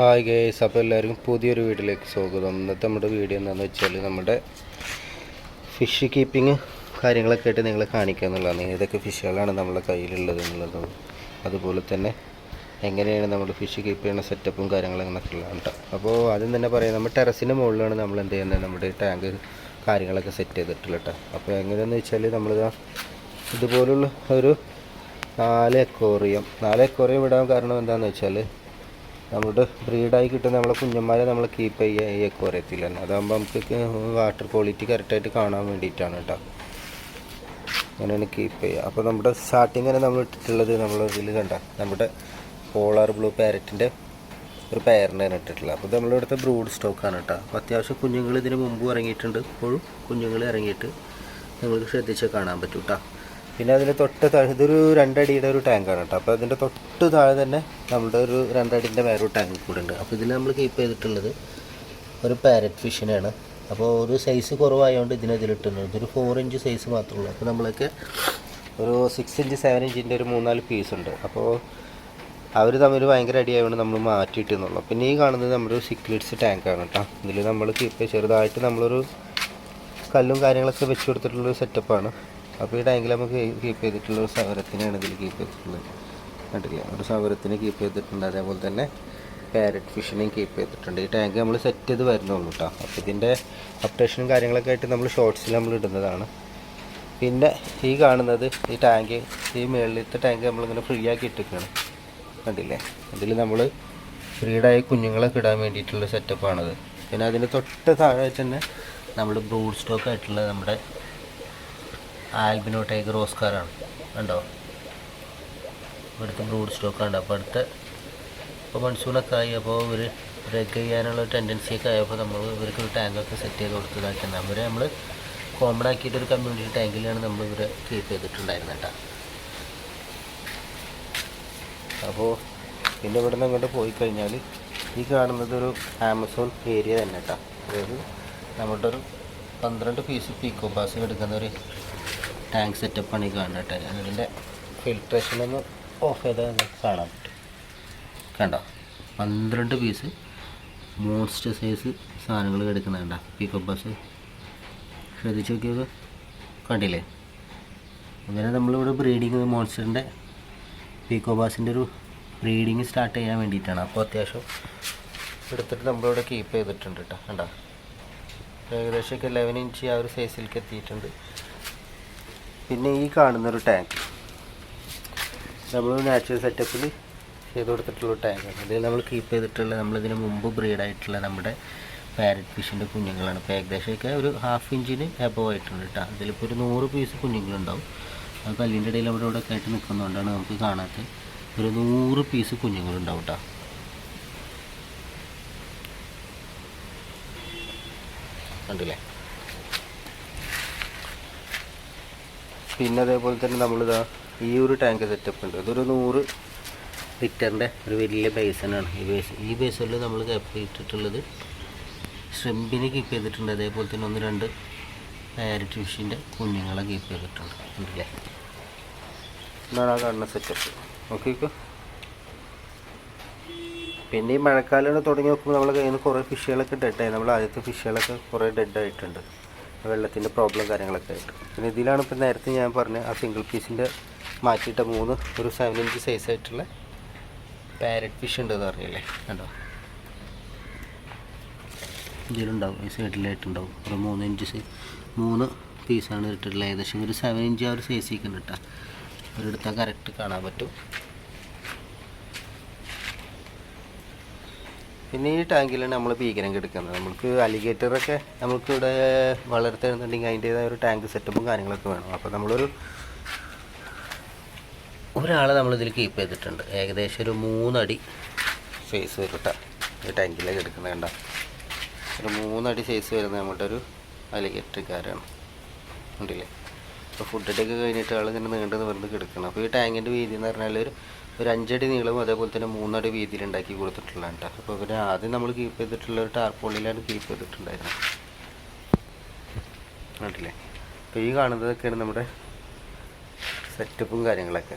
Hi guys അപ്പോൾ എല്ലാവർക്കും പുതിയൊരു വീട്ടിലേക്ക് സ്വാഗതം. ഇന്നത്തെ നമ്മുടെ വീഡിയോ എന്താണെന്ന് വെച്ചാൽ നമ്മുടെ ഫിഷ് കീപ്പിങ് കാര്യങ്ങളൊക്കെ ആയിട്ട് നിങ്ങളെ കാണിക്കുക എന്നുള്ളതാണ്. ഏതൊക്കെ ഫിഷുകളാണ് നമ്മുടെ കയ്യിലുള്ളത് എന്നുള്ളതും. അതുപോലെ തന്നെ എങ്ങനെയാണ് നമ്മൾ ഫിഷ് കീപ്പ് ചെയ്യുന്ന സെറ്റപ്പും കാര്യങ്ങളും അങ്ങനെയൊക്കെ ഉള്ളതാണ് അപ്പോൾ ആദ്യം തന്നെ പറയാം നമ്മൾ ടെറസിന്റെ മുകളിലാണ് നമ്മൾ എന്ത് ചെയ്യുന്നത്? നമ്മുടെ ടാങ്ക് കാര്യങ്ങളൊക്കെ സെറ്റ് ചെയ്തിട്ടുള്ളത് കേട്ടോ. അപ്പോൾ എങ്ങനെയാണെന്ന് വെച്ചാൽ നമ്മൾ ഇതുപോലുള്ള ഒരു നാല് എക്കോറിയം നാല് എക്കോറിയം ഇടാൻ കാരണം എന്താണെന്ന് വെച്ചാൽ നമ്മുടെ ബ്രീഡായി കിട്ടുന്ന നമ്മളെ കുഞ്ഞന്മാരെ നമ്മൾ കീപ്പ് ചെയ്യുക ഈ എക്കോറിയത്തിൽ തന്നെ അതാകുമ്പോൾ നമുക്ക് വാട്ടർ ക്വാളിറ്റി കറക്റ്റായിട്ട് കാണാൻ വേണ്ടിയിട്ടാണ് കേട്ടോ അങ്ങനെയാണ് കീപ്പ് ചെയ്യുക അപ്പോൾ നമ്മുടെ സ്റ്റാർട്ടിങ് തന്നെ നമ്മൾ ഇട്ടിട്ടുള്ളത് നമ്മൾ ഇതിൽ കണ്ട നമ്മുടെ പോളാർ ബ്ലൂ പാരറ്റിന്റെ ഒരു പെയറിനാണ് ഇട്ടിട്ടുള്ളത്. അപ്പോൾ നമ്മളിവിടുത്തെ ബ്രൂഡ് സ്റ്റോക്കാണ് കേട്ടോ അപ്പോൾ അത്യാവശ്യം കുഞ്ഞുങ്ങൾ ഇതിന് മുമ്പ് ഇറങ്ങിയിട്ടുണ്ട്. ഇപ്പോഴും കുഞ്ഞുങ്ങൾ ഇറങ്ങിയിട്ട് നിങ്ങൾക്ക് ശ്രദ്ധിച്ച് കാണാൻ പറ്റും കേട്ടോ പിന്നെ അതിന്റെ തൊട്ട് താഴെ ഇതൊരു രണ്ടടിയുടെ ഒരു ടാങ്കാണ് കേട്ടോ. അപ്പോൾ അതിന്റെ തൊട്ട് താഴെ തന്നെ നമ്മുടെ ഒരു രണ്ടടിന്റെ വേറൊരു ടാങ്ക് കൂടെ ഉണ്ട്. അപ്പോൾ ഇതിൽ നമ്മൾ കീപ്പ് ചെയ്തിട്ടുള്ളത് ഒരു പാരറ്റ് ഫിഷിനാണ് അപ്പോൾ ഒരു സൈസ് കുറവായതുകൊണ്ട് ഇതിനെ ഇതിലിട്ടുന്നത് ഇതൊരു ഫോർ ഇഞ്ച് സൈസ് മാത്രമേ ഉള്ളൂ. അപ്പോൾ നമ്മളൊക്കെ ഒരു സിക്സ് ഇഞ്ച് സെവൻ ഇഞ്ചിന്റെ ഒരു മൂന്നാൽ പീസ് ഉണ്ട്. അപ്പോൾ അവർ തമ്മിൽ ഭയങ്കര അടിയായതുകൊണ്ട് നമ്മൾ മാറ്റിയിട്ടെന്നുള്ളൂ പിന്നെ ഈ കാണുന്നത് നമ്മുടെ ഒരു സിക്ലിറ്റ്സ് ടാങ്കാണ് കേട്ടോ. ഇതിൽ നമ്മൾ കീപ്പ് ചെറുതായിട്ട് നമ്മളൊരു കല്ലും കാര്യങ്ങളൊക്കെ വെച്ച് കൊടുത്തിട്ടുള്ളൊരു സെറ്റപ്പാണ് അപ്പോൾ ഈ ടാങ്കിൽ നമുക്ക് കീപ്പ് ചെയ്തിട്ടുള്ള ഒരു സവരത്തിനാണ് ഇതിൽ കീപ്പ് ചെയ്തിട്ടുള്ളത്. കണ്ടില്ല? ഒരു സവരത്തിന് കീപ്പ് ചെയ്തിട്ടുണ്ട്. അതേപോലെ തന്നെ പാരറ്റ് ഫിഷിനെയും കീപ്പ് ചെയ്തിട്ടുണ്ട്. ഈ ടാങ്ക് നമ്മൾ സെറ്റ് ചെയ്ത് വരുന്നുള്ളൂ കേട്ടോ അപ്പോൾ ഇതിന്റെ അപ്ഡേഷനും കാര്യങ്ങളൊക്കെ ആയിട്ട് നമ്മൾ ഷോർട്സിൽ നമ്മൾ ഇടുന്നതാണ്. പിന്നെ ഈ കാണുന്നത് ഈ ടാങ്ക് ഈ മുകളിലത്തെ ടാങ്ക് നമ്മളിങ്ങനെ ഫ്രീ ആക്കി ഇട്ടിരിക്കുകയാണ് കണ്ടില്ലേ? അതിൽ നമ്മൾ ഫ്രീഡായ കുഞ്ഞുങ്ങളൊക്കെ ഇടാൻ വേണ്ടിയിട്ടുള്ള സെറ്റപ്പാണത് പിന്നെ അതിന്റെ തൊട്ട് താഴെ തന്നെ നമ്മൾ ബ്രൂഡ് സ്റ്റോക്ക് ആയിട്ടുള്ള നമ്മുടെ ആൽബിനോ ടൈഗർ ഓസ്കാറാണ്. കണ്ടോ? ഇവിടുത്തെ ബ്രൂഡ് സ്റ്റോക്കാണ് അപ്പോൾ അടുത്ത ഇപ്പോൾ മൺസൂണൊക്കെ ആയി. അപ്പോൾ ഇവർ ബ്രേക്ക് ചെയ്യാനുള്ള ടെൻഡൻസി ഒക്കെ ആയപ്പോൾ നമ്മൾ ഇവർക്ക് ഒരു ടാങ്കൊക്കെ സെറ്റ് ചെയ്ത് കൊടുത്തതാക്കുന്നത് അവരെ നമ്മൾ കോമൺ ആക്കിയിട്ട് ഒരു കമ്മ്യൂണിറ്റി ടാങ്കിലാണ് നമ്മൾ ഇവരെ കീപ്പ് ചെയ്തിട്ടുണ്ടായിരുന്നത് കേട്ടോ. അപ്പോൾ പിന്നെ ഇവിടെ നിന്ന് അങ്ങോട്ട് പോയി കഴിഞ്ഞാൽ ഈ കാണുന്നത് ഒരു ആമസോൺ ഏരിയ തന്നെ കേട്ടോ. അതായത് നമ്മുടെ ഒരു പന്ത്രണ്ട് പീസ് പീക്കോ പാസ് എടുക്കുന്ന ഒരു ടാങ്ക് സെറ്റപ്പാണ് ഈ കാണുന്നത് കേട്ടോ അതിന്റെ ഫിൽട്രേഷനൊന്ന് ഓഫ് ചെയ്താൽ കാണാൻ പറ്റും. കണ്ടോ? പന്ത്രണ്ട് പീസ് മോൺസ്റ്റർ സൈസ് സാധനങ്ങൾ എടുക്കുന്നുണ്ട പീക്കോ ബസ് ശ്രദ്ധിച്ച് നോക്കിയത് കണ്ടില്ലേ? അങ്ങനെ നമ്മളിവിടെ ബ്രീഡിങ് മോൺസ്റ്ററിന്റെ പീക്കോ ബാസിന്റെ ഒരു ബ്രീഡിങ് സ്റ്റാർട്ട് ചെയ്യാൻ വേണ്ടിയിട്ടാണ്. അപ്പോൾ അത്യാവശ്യം എടുത്തിട്ട് നമ്മളിവിടെ കീപ്പ് ചെയ്തിട്ടുണ്ട് കേട്ടോ. കണ്ടോ? ഏകദേശം ഒക്കെ ലെവൻ ഇഞ്ച് ആ ഒരു സൈസിലേക്ക് എത്തിയിട്ടുണ്ട്. പിന്നെ ഈ കാണുന്നൊരു ടാങ്ക് നമ്മൾ നാച്ചുറൽ സെറ്റപ്പിൽ ചെയ്ത് കൊടുത്തിട്ടുള്ള ടാങ്കാണ് ഇതിൽ നമ്മൾ കീപ്പ് ചെയ്തിട്ടുള്ള നമ്മളിതിന് മുമ്പ് ബ്രീഡായിട്ടുള്ള നമ്മുടെ പാരറ്റ് ഫിഷിന്റെ കുഞ്ഞുങ്ങളാണ്. ഇപ്പോൾ ഏകദേശമൊക്കെ ഒരു ഹാഫ് ഇഞ്ചിന് എബവ് ആയിട്ടുണ്ട് കേട്ടോ അതിലിപ്പോൾ ഒരു നൂറ് പീസ് കുഞ്ഞുങ്ങളുണ്ടാവും. അത് കല്ലിന്റെ ഇടയിൽ അവിടെ ഇവിടെ ആയിട്ട് നിൽക്കുന്നതുകൊണ്ടാണ് നമുക്ക് കാണാത്ത ഒരു നൂറ് പീസ് കുഞ്ഞുങ്ങളുണ്ടാവും കേട്ടോ കണ്ടില്ലേ? പിന്നെ അതേപോലെ തന്നെ നമ്മളിതാ ഈ ഒരു ടാങ്ക് സെറ്റപ്പ് ഉണ്ട്. ഇതൊരു നൂറ് ലിറ്ററിന്റെ ഒരു വലിയ ബേസനാണ് ഈ ബേസ് ഈ ബേസനിൽ നമ്മൾ കപ്പ് ഇട്ടിട്ടുള്ളത് ഷ്രിമ്പിനെ കീപ്പ് ചെയ്തിട്ടുണ്ട്. അതേപോലെ തന്നെ ഒന്ന് രണ്ട് പാരറ്റ് ഫിഷിന്റെ കുഞ്ഞുങ്ങളെ കീപ്പ് ചെയ്തിട്ടുണ്ട്. ഉണ്ടല്ലേ എന്നാണ് ആ കാണുന്ന സെറ്റപ്പ് നോക്കിക്കോ പിന്നെ ഈ മഴക്കാലം തുടങ്ങി നോക്കുമ്പോൾ നമ്മളെ കയ്യിൽ നിന്ന് കുറേ ഫിഷുകളൊക്കെ ഡെഡായി നമ്മൾ ആദ്യത്തെ ഫിഷുകളൊക്കെ കുറേ ഡെഡായിട്ടുണ്ട് വെള്ളത്തിന്റെ പ്രോബ്ലം കാര്യങ്ങളൊക്കെ ആയിട്ട്. പിന്നെ ഇതിലാണ് ഇപ്പോൾ നേരത്തെ ഞാൻ പറഞ്ഞ ആ സിംഗിൾ പീസിന്റെ മാറ്റിയിട്ട മൂന്ന് ഒരു സെവൻ ഇഞ്ച് സൈസ് ആയിട്ടുള്ള പാരറ്റ് ഫിഷ് ഉണ്ടെന്ന് പറഞ്ഞില്ലേ? കണ്ടോ? ഇതിലുണ്ടാവും ഈ സൈഡിലായിട്ടുണ്ടാവും ഒരു മൂന്ന് ഇഞ്ച് സൈസ് മൂന്ന് പീസാണ് ഇട്ടിട്ടുള്ളത്. ഏകദേശം ഒരു സെവൻ ഇഞ്ച് ആ ഒരു സൈസിലേക്ക് ഉണ്ട് കേട്ടോ ഒരിടത്താൽ കറക്റ്റ് കാണാൻ പറ്റും. പിന്നെ ഈ ടാങ്കിലാണ് നമ്മൾ ഭീകരം എടുക്കുന്നത് നമുക്ക് അലിഗേറ്ററൊക്കെ നമുക്കിവിടെ വളർത്തുന്നുണ്ടെങ്കിൽ അതിന്റേതായ ഒരു ടാങ്ക് സെറ്റപ്പും കാര്യങ്ങളൊക്കെ വേണം. അപ്പോൾ നമ്മളൊരു ഒരാളെ നമ്മളിതിൽ കീപ്പ് ചെയ്തിട്ടുണ്ട്. ഏകദേശം ഒരു മൂന്നടി സൈസ് വരും കേട്ടോ ഈ ടാങ്കിലേക്ക് എടുക്കുന്നത് കണ്ട. ഒരു മൂന്നടി സൈസ് വരുന്ന നമ്മുടെ ഒരു അലിഗേറ്റർക്കാരാണ് ഉണ്ടല്ലേ അപ്പോൾ ഫുഡൊക്കെ കഴിഞ്ഞിട്ട് ആൾ ഇങ്ങനെ നീണ്ടു നിവർന്ന് കിടക്കണം. അപ്പോൾ ഈ ടാങ്കിന്റെ വീതി എന്ന് പറഞ്ഞാൽ ഒരു ഒരു അഞ്ചടി നീളവും അതേപോലെ തന്നെ മൂന്നടി വീതിയിൽ ഉണ്ടാക്കി കൊടുത്തിട്ടുള്ളതാണ് കേട്ടോ അപ്പോൾ പിന്നെ ആദ്യം നമ്മൾ കീപ്പ് ചെയ്തിട്ടുള്ള ഒരു ടാർപോളിലാണ് കീപ്പ് ചെയ്തിട്ടുണ്ടായിരുന്നത്. കണ്ടില്ലേ? അപ്പോൾ ഈ കാണുന്നതൊക്കെയാണ് നമ്മുടെ സെറ്റപ്പും കാര്യങ്ങളൊക്കെ.